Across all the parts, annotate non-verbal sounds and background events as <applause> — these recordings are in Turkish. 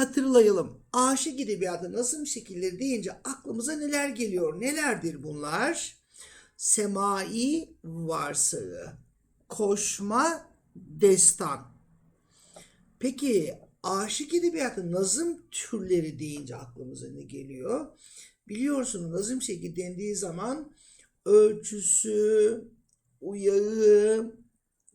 hatırlayalım. Aşık edebiyatı nazım şekilleri deyince aklımıza neler geliyor? Nelerdir bunlar? Semai varsağı, koşma, destan. Peki aşık edebiyatı nazım türleri deyince aklımıza ne geliyor? Biliyorsunuz nazım şekli dendiği zaman ölçüsü, uyağı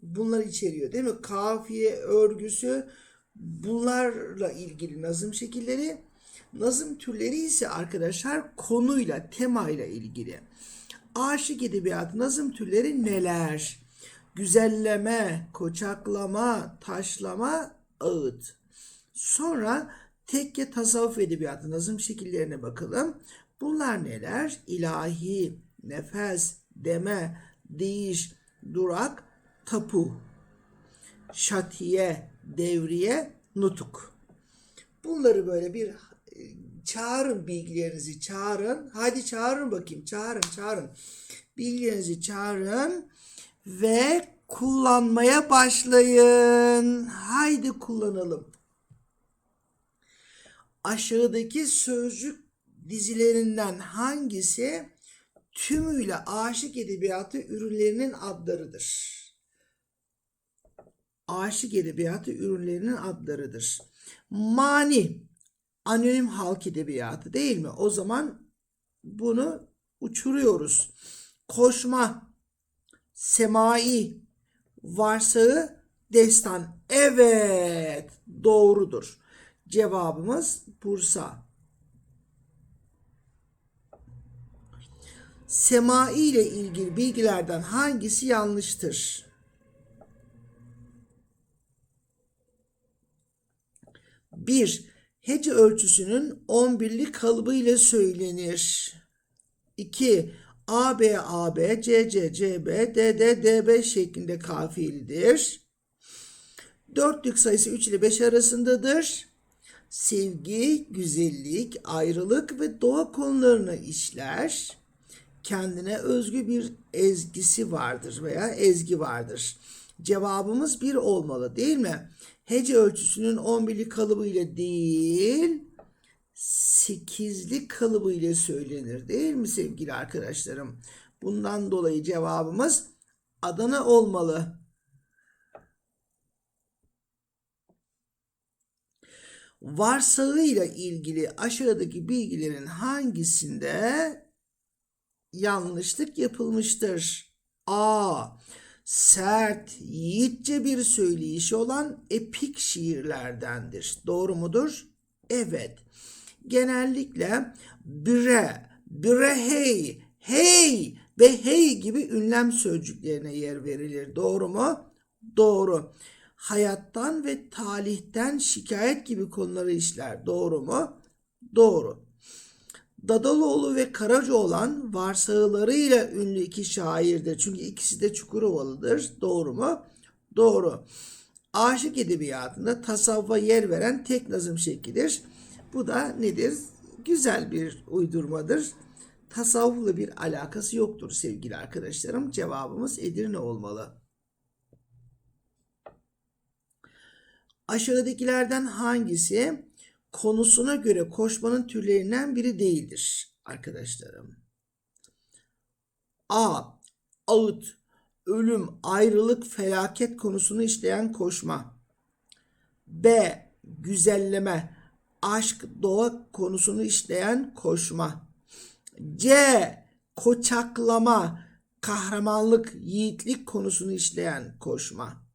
bunlar içeriyor değil mi? Kafiye, örgüsü bunlarla ilgili nazım şekilleri. Nazım türleri ise arkadaşlar konuyla, temayla ilgili. Aşık edebiyatı nazım türleri neler? Güzelleme, koçaklama, taşlama, ağıt. Sonra tekke tasavvuf edebiyatı nazım şekillerine bakalım. Bunlar neler? İlahi, nefes, deme, değiş, durak, tapu, şatiye, devriye, nutuk. Bunları böyle bir e, çağırın bilgilerinizi çağırın. Hadi çağırın bakayım. Çağırın çağırın. Bilgilerinizi çağırın ve kullanmaya başlayın. Haydi kullanalım. Aşağıdaki sözcük dizilerinden hangisi tümüyle aşık edebiyatı ürünlerinin adlarıdır? Aşık edebiyatı ürünlerinin adlarıdır. Mani, anonim halk edebiyatı değil mi? O zaman bunu uçuruyoruz. Koşma, semai, varsağı, destan. Evet, doğrudur. Cevabımız Bursa. Semai ile ilgili bilgilerden hangisi yanlıştır? Bir, hece ölçüsünün 11'lik kalıbı ile söylenir. 2. AB, AB, CC, CB, DD, DB şeklinde kafiyelidir. Dörtlük sayısı 3 ile 5 arasındadır. Sevgi, güzellik, ayrılık ve doğa konularını işler. Kendine özgü bir ezgisi vardır veya ezgi vardır. Cevabımız bir olmalı değil mi? Hece ölçüsünün 11'lik kalıbı ile değil, 8'lik kalıbı ile söylenir değil mi sevgili arkadaşlarım? Bundan dolayı cevabımız Adana olmalı. Varsağıyla ilgili aşağıdaki bilgilerin hangisinde yanlışlık yapılmıştır? A. Sert, yiğitçe bir söyleyişi olan epik şiirlerdendir. Doğru mudur? Evet. Genellikle bre, bre hey, hey ve hey gibi ünlem sözcüklerine yer verilir. Doğru mu? Doğru. Hayattan ve talihten şikayet gibi konuları işler. Doğru mu? Doğru. Dadaloğlu ve Karacaoğlan varsağılarıyla ünlü iki şairdir. Çünkü ikisi de Çukurovalıdır. Doğru mu? Doğru. Aşık edebiyatında tasavvufa yer veren tek nazım şeklidir. Bu da nedir? Güzel bir uydurmadır. Tasavvufla bir alakası yoktur sevgili arkadaşlarım. Cevabımız Edirne olmalı. Aşağıdakilerden hangisi konusuna göre koşmanın türlerinden biri değildir arkadaşlarım? A. Ağıt, ölüm, ayrılık, felaket konusunu işleyen koşma. B. Güzelleme, aşk, doğa konusunu işleyen koşma. C. Koçaklama, kahramanlık, yiğitlik konusunu işleyen koşma.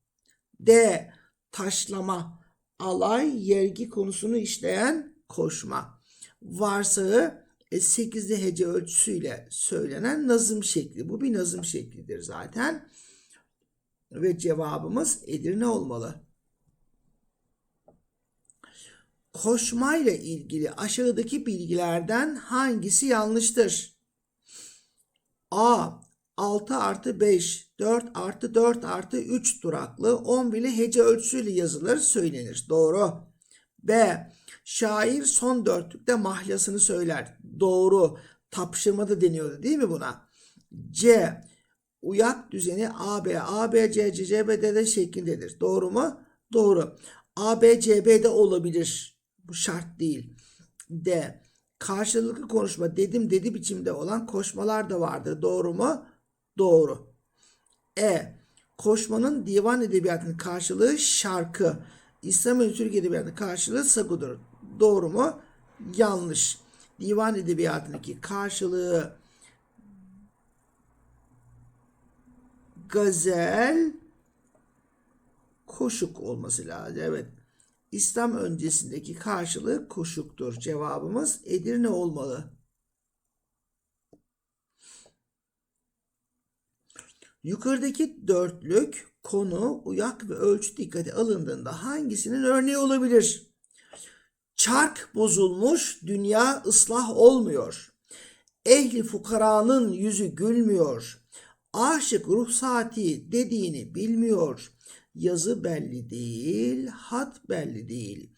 D. Taşlama, alay, yergi konusunu işleyen koşma. Varsağı 8'li hece ölçüsüyle söylenen nazım şekli. Bu bir nazım şeklidir zaten. Ve cevabımız Edirne olmalı. Koşmayla ilgili aşağıdaki bilgilerden hangisi yanlıştır? A. 6 artı 5, 4 artı 4 artı 3 duraklı 11'li hece ölçüsüyle yazılır söylenir. Doğru. B. Şair son dörtlükte mahlasını söyler. Doğru. Tapşırma da deniyordu değil mi buna? C. Uyak düzeni AB, AB, C, C, B, D, D şeklindedir. Doğru mu? Doğru. A, B, C, B de olabilir. Bu şart değil. D. Karşılıklı konuşma dedim dedi biçimde olan koşmalar da vardır. Doğru mu? Doğru. E. Koşmanın divan edebiyatının karşılığı şarkı. İslam ve Türk edebiyatının karşılığı sagudur. Doğru mu? Yanlış. Divan edebiyatındaki karşılığı gazel koşuk olması lazım. Evet. İslam öncesindeki karşılığı koşuktur. Cevabımız Edirne olmalı. Yukarıdaki dörtlük konu, uyak ve ölçü dikkate alındığında hangisinin örneği olabilir? Çark bozulmuş, dünya ıslah olmuyor. Ehli fukaranın yüzü gülmüyor. Aşık ruhsati dediğini bilmiyor. Yazı belli değil, hat belli değil.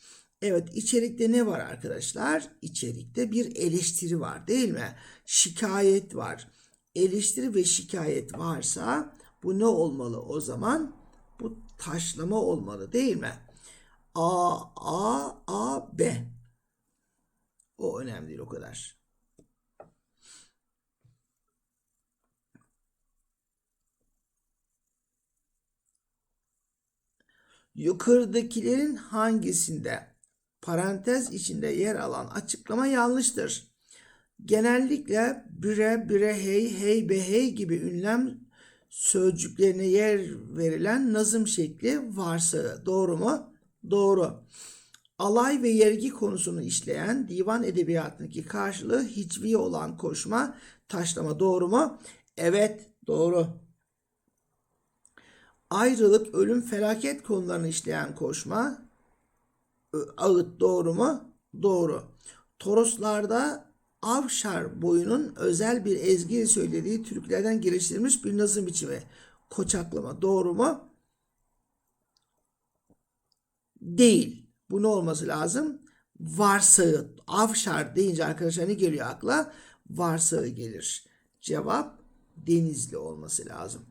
Evet içerikte ne var arkadaşlar? İçerikte bir eleştiri var değil mi? Şikayet var. Eleştiri ve şikayet varsa bu ne olmalı o zaman? Bu taşlama olmalı değil mi? A, A, A, B. O önemli değil o kadar. Yukarıdakilerin hangisinde parantez içinde yer alan açıklama yanlıştır? Genellikle bire, bire, hey, hey, be, hey gibi ünlem sözcüklerine yer verilen nazım şekli varsa doğru mu? Doğru. Alay ve yergi konusunu işleyen divan edebiyatındaki karşılığı hicvi olan koşma, taşlama doğru mu? Evet, doğru. Ayrılık, ölüm, felaket konularını işleyen koşma, ağıt doğru mu? Doğru. Toroslarda Avşar boyunun özel bir ezgi söylediği türkülerden geliştirilmiş bir nazım biçimi. Koçaklama doğru mu? Değil. Bu ne olması lazım? Varsağı. Avşar deyince arkadaşlar ne geliyor akla? Varsağı gelir. Cevap denizli olması lazım.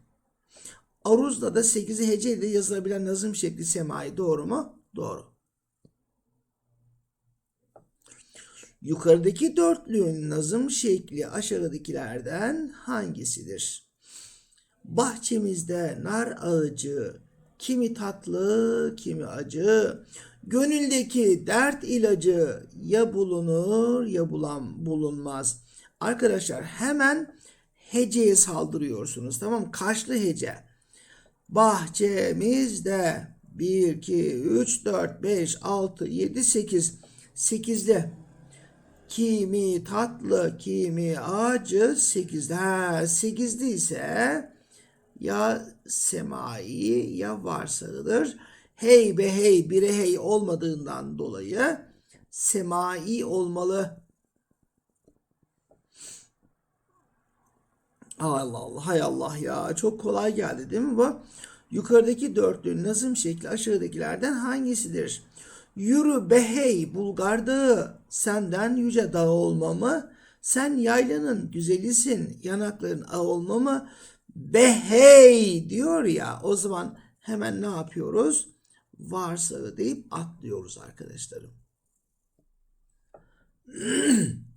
Aruz'da da 8'i hece ile yazılabilen nazım şekli semai doğru mu? Doğru. Yukarıdaki dörtlüğün nazım şekli aşağıdakilerden hangisidir? Bahçemizde nar ağacı, kimi tatlı, kimi acı. Gönüldeki dert ilacı ya bulunur ya bulan bulunmaz. Arkadaşlar hemen heceye saldırıyorsunuz. Tamam Kaçlı hece. Bahçemizde 1, 2, 3, 4, 5, 6, 7, 8. 8'li kimi tatlı, kimi acı sekizde. Ha, sekizde ise ya semai ya varsağıdır. Hey be hey bire hey olmadığından dolayı semai olmalı. Allah Allah hay Allah ya çok kolay geldi değil mi bu? Yukarıdaki dörtlüğün nazım şekli aşağıdakilerden hangisidir? Yürü behey Bulgar dağı, senden yüce dağ olmamı, sen yaylanın güzelisin, yanakların ağ olmamı, behey diyor ya, o zaman hemen ne yapıyoruz? Varsağı deyip atlıyoruz arkadaşlarım. <clears throat>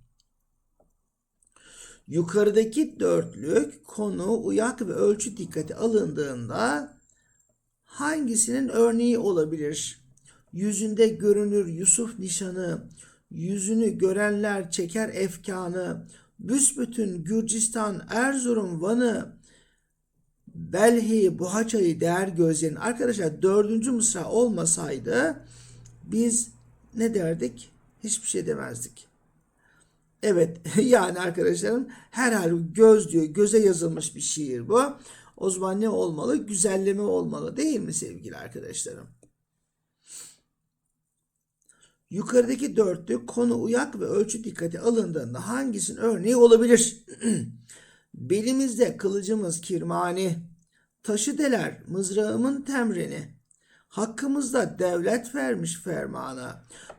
Yukarıdaki dörtlük konu, uyak ve ölçü dikkate alındığında hangisinin örneği olabilir? Yüzünde görünür Yusuf nişanı, yüzünü görenler çeker efkanı, büsbütün Gürcistan, Erzurum, Van'ı, Belhi, Buhaça'yı değer gözlerin. Arkadaşlar dördüncü mısra olmasaydı biz ne derdik? Hiçbir şey demezdik. Evet <laughs> yani arkadaşlarım herhalde göz diyor göze yazılmış bir şiir bu. O zaman ne olmalı? Güzelleme olmalı değil mi sevgili arkadaşlarım? Yukarıdaki dörtlük konu uyak ve ölçü dikkate alındığında hangisinin örneği olabilir? <clears throat> Belimizde kılıcımız kirmani, taşı deler mızrağımın temrini. Hakkımızda devlet vermiş fermanı.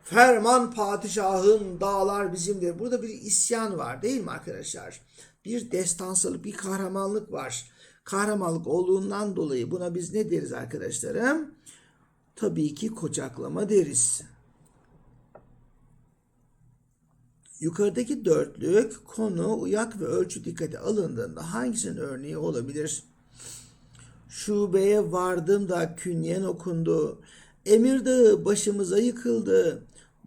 Ferman padişahın dağlar bizimdir. Burada bir isyan var değil mi arkadaşlar? Bir destansılık, bir kahramanlık var. Kahramanlık olduğundan dolayı buna biz ne deriz arkadaşlarım? Tabii ki kocaklama deriz. Yukarıdaki dörtlük konu, uyak ve ölçü dikkate alındığında hangisinin örneği olabilir? Şubeye vardım da künyen okundu. Emir başımıza yıkıldı.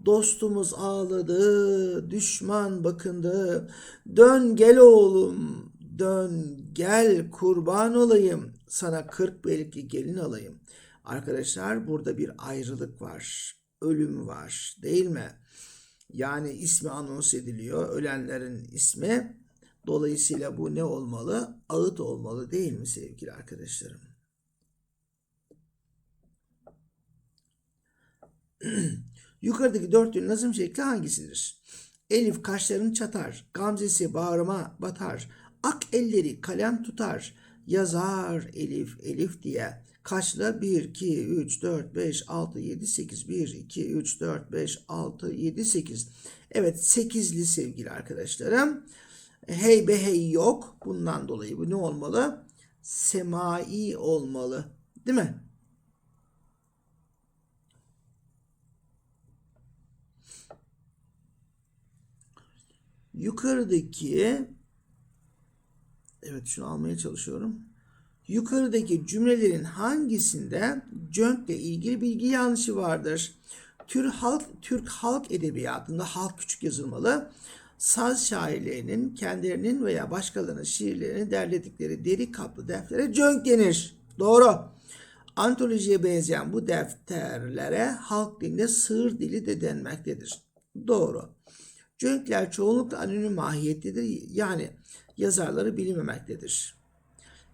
Dostumuz ağladı, düşman bakındı. Dön gel oğlum, dön gel kurban olayım. Sana kırk belki gelin alayım. Arkadaşlar burada bir ayrılık var. Ölüm var değil mi? Yani ismi anons ediliyor. Ölenlerin ismi. Dolayısıyla bu ne olmalı? Ağıt olmalı değil mi sevgili arkadaşlarım? <clears throat> Yukarıdaki dörtlüğün nazım şekli hangisidir? Elif kaşlarını çatar, gamzesi bağrıma batar, ak elleri kalem tutar, yazar Elif Elif diye. Kaçla 1, 2, 3, 4, 5, 6, 7, 8, 1, 2, 3, 4, 5, 6, 7, 8. Evet 8'li sevgili arkadaşlarım. Hey be hey yok. Bundan dolayı bu ne olmalı? Semai olmalı. Değil mi? Yukarıdaki evet şunu almaya çalışıyorum. Yukarıdaki cümlelerin hangisinde cönkle ilgili bilgi yanlışı vardır? Türk halk Türk halk edebiyatında halk küçük yazılmalı. Saz şairlerinin kendilerinin veya başkalarının şiirlerini derledikleri deri kaplı deftere cönk denir. Doğru. Antolojiye benzeyen bu defterlere halk dilinde sığır dili de denmektedir. Doğru. Cönkler çoğunlukla anonim mahiyettedir. Yani yazarları bilinmemektedir.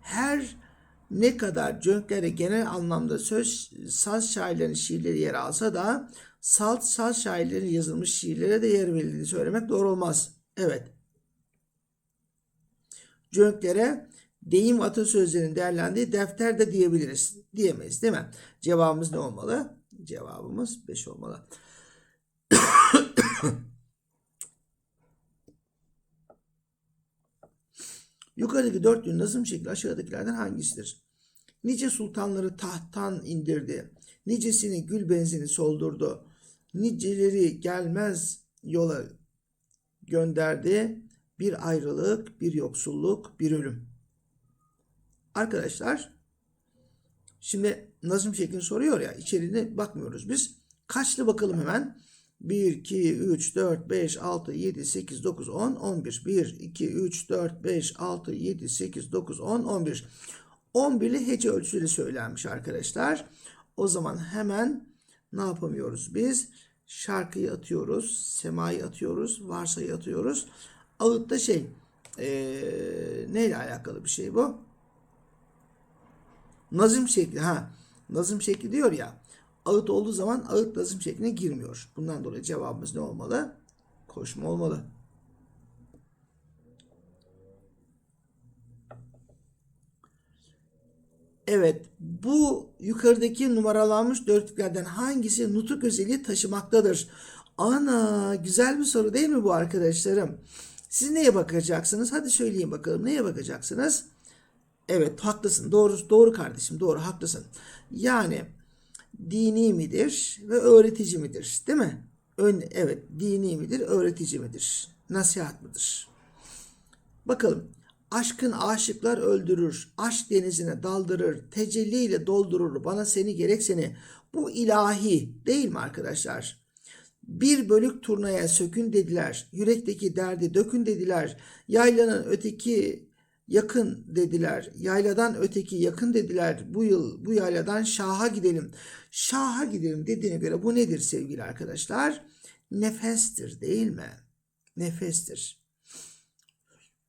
Her ne kadar cönklere genel anlamda söz saz şairlerinin şiirleri yer alsa da salt saz şairlerinin yazılmış şiirlere de yer verildiğini söylemek doğru olmaz. Evet. Cönklere deyim atasözlerinin değerlendiği defter de diyebiliriz. Diyemeyiz değil mi? Cevabımız ne olmalı? Cevabımız 5 olmalı. <coughs> Yukarıdaki dörtlüğün nazım şekli aşağıdakilerden hangisidir? Nice sultanları tahttan indirdi. Nicesini gül benzini soldurdu. Niceleri gelmez yola gönderdi. Bir ayrılık, bir yoksulluk, bir ölüm. Arkadaşlar şimdi nazım şeklini soruyor ya içeriğine bakmıyoruz biz. Kaçlı bakalım hemen. 1, 2, 3, 4, 5, 6, 7, 8, 9, 10, 11. 1, 2, 3, 4, 5, 6, 7, 8, 9, 10, 11. 11'li hece ölçüleri söylenmiş arkadaşlar. O zaman hemen ne yapamıyoruz biz? Şarkıyı atıyoruz, semayı atıyoruz, varsayı atıyoruz. Ağıtta şey, ee, neyle alakalı bir şey bu? Nazım şekli, ha. Nazım şekli diyor ya. Ağıt olduğu zaman ağıt nazım şekline girmiyor. Bundan dolayı cevabımız ne olmalı? Koşma olmalı. Evet, bu yukarıdaki numaralanmış dörtlüklerden hangisi nutuk özelliği taşımaktadır? Ana, güzel bir soru değil mi bu arkadaşlarım? Siz neye bakacaksınız? Hadi söyleyin bakalım neye bakacaksınız? Evet, haklısın. Doğru, doğru kardeşim, doğru, haklısın. Yani dini midir ve öğretici midir? Değil mi? Ön, evet, dini midir, öğretici midir? Nasihat mıdır? Bakalım. Aşkın aşıklar öldürür, aşk denizine daldırır, tecelliyle doldurur bana seni gerek seni. Bu ilahi değil mi arkadaşlar? Bir bölük turnaya sökün dediler, yürekteki derdi dökün dediler, yaylanın öteki yakın dediler, yayladan öteki yakın dediler, bu yıl bu yayladan Şah'a gidelim. Şah'a gidelim dediğine göre bu nedir sevgili arkadaşlar? Nefestir değil mi? Nefestir.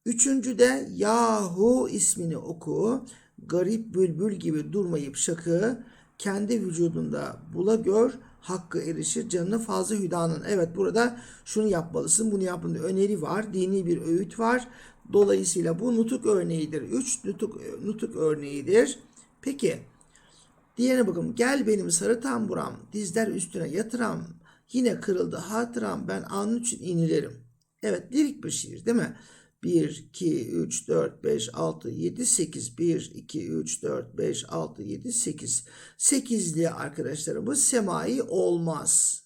Üçüncü de Yahu ismini oku. Garip bülbül gibi durmayıp şakı kendi vücudunda bula gör hakkı erişir canını fazla hüdanın. Evet burada şunu yapmalısın bunu yapın öneri var dini bir öğüt var. Dolayısıyla bu nutuk örneğidir. Üç nutuk, nutuk örneğidir. Peki diğerine bakalım. Gel benim sarı tamburam dizler üstüne yatıram. Yine kırıldı hatıram ben anın için inilerim. Evet lirik bir şiir değil mi? 1, 2, 3, 4, 5, 6, 7, 8. 1, 2, 3, 4, 5, 6, 7, 8. 8'li arkadaşlarımız semai olmaz.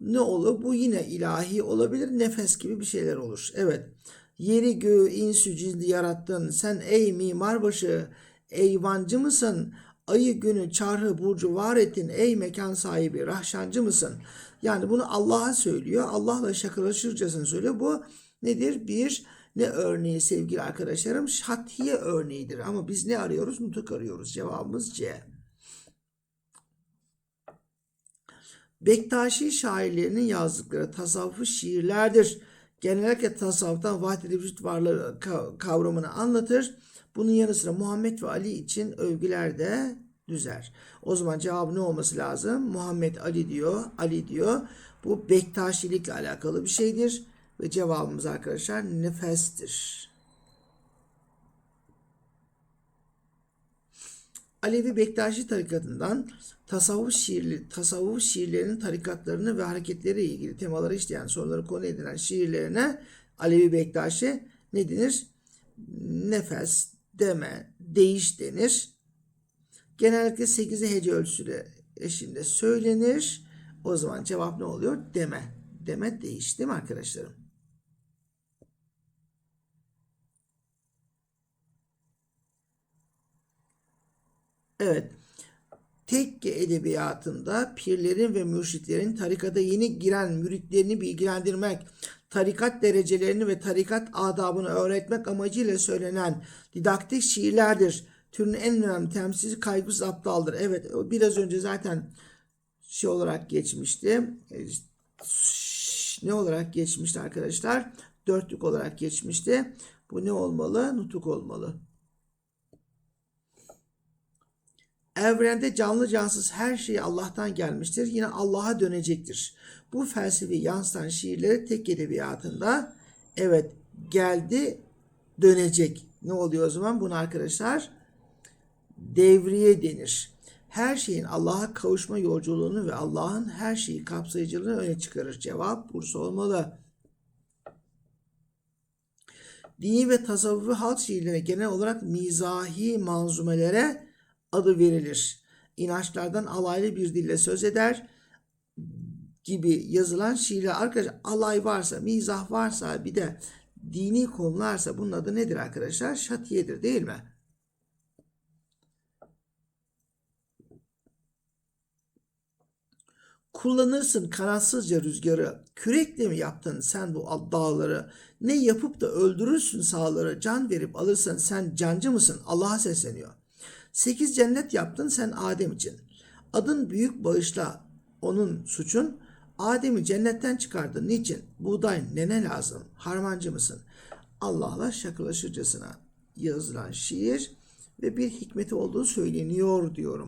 ne olur? Bu yine ilahi olabilir. Nefes gibi bir şeyler olur. Evet. Yeri göğü insü cindi yarattın. Sen ey mimarbaşı eyvancı mısın? Ayı günü çarhı burcu var ettin. Ey mekan sahibi rahşancı mısın? Yani bunu Allah'a söylüyor. Allah'la şakalaşırcasını söylüyor. Bu nedir? Bir ne örneği sevgili arkadaşlarım? Şatiye örneğidir. Ama biz ne arıyoruz? Nutuk arıyoruz. Cevabımız C. Bektaşi şairlerinin yazdıkları tasavvufi şiirlerdir. Genellikle tasavvuftan vahdet-i vücut varlığı ka- kavramını anlatır. Bunun yanı sıra Muhammed ve Ali için övgüler de düzer. O zaman cevabı ne olması lazım? Muhammed Ali diyor, Ali diyor. Bu Bektaşilikle alakalı bir şeydir. Ve cevabımız arkadaşlar nefestir. Alevi Bektaşi tarikatından tasavvuf şiirli, tasavvuf şiirlerinin tarikatlarını ve hareketleriyle ilgili temaları işleyen soruları konu edinen şiirlerine Alevi Bektaşi ne denir? Nefes, deme, değiş denir. Genellikle 8'i hece ölçüsüyle eşinde söylenir. O zaman cevap ne oluyor? Deme. Deme değiş değil mi arkadaşlarım? Evet. Tekke edebiyatında pirlerin ve mürşitlerin tarikata yeni giren müritlerini bilgilendirmek, tarikat derecelerini ve tarikat adabını öğretmek amacıyla söylenen didaktik şiirlerdir. Türün en önemli temsilcisi Kaygısız Aptal'dır. Evet biraz önce zaten şey olarak geçmişti. E, Ne olarak geçmişti arkadaşlar? Dörtlük olarak geçmişti. Bu ne olmalı? Nutuk olmalı. Evrende canlı cansız her şey Allah'tan gelmiştir. Yine Allah'a dönecektir. Bu felsefi yansıtan şiirleri tek edebiyatında evet geldi dönecek. Ne oluyor o zaman? Bunu arkadaşlar devriye denir. Her şeyin Allah'a kavuşma yolculuğunu ve Allah'ın her şeyi kapsayıcılığını öne çıkarır. Cevap Bursa olmalı. Dini ve tasavvufi halk şiirlerine genel olarak mizahi manzumelere adı verilir. İnançlardan alaylı bir dille söz eder gibi yazılan şiirler arkadaşlar alay varsa, mizah varsa bir de dini konularsa bunun adı nedir arkadaşlar? Şatiyedir değil mi? Kullanırsın kanatsızca rüzgarı. Kürekle mi yaptın sen bu dağları? Ne yapıp da öldürürsün sağları? Can verip alırsan sen cancı mısın? Allah'a sesleniyor. Sekiz cennet yaptın sen Adem için. Adın büyük bağışla onun suçun. Adem'i cennetten çıkardın. Niçin? Buğday nene lazım? Harmancı mısın? Allah'la şakalaşırcasına yazılan şiir ve bir hikmeti olduğu söyleniyor diyorum.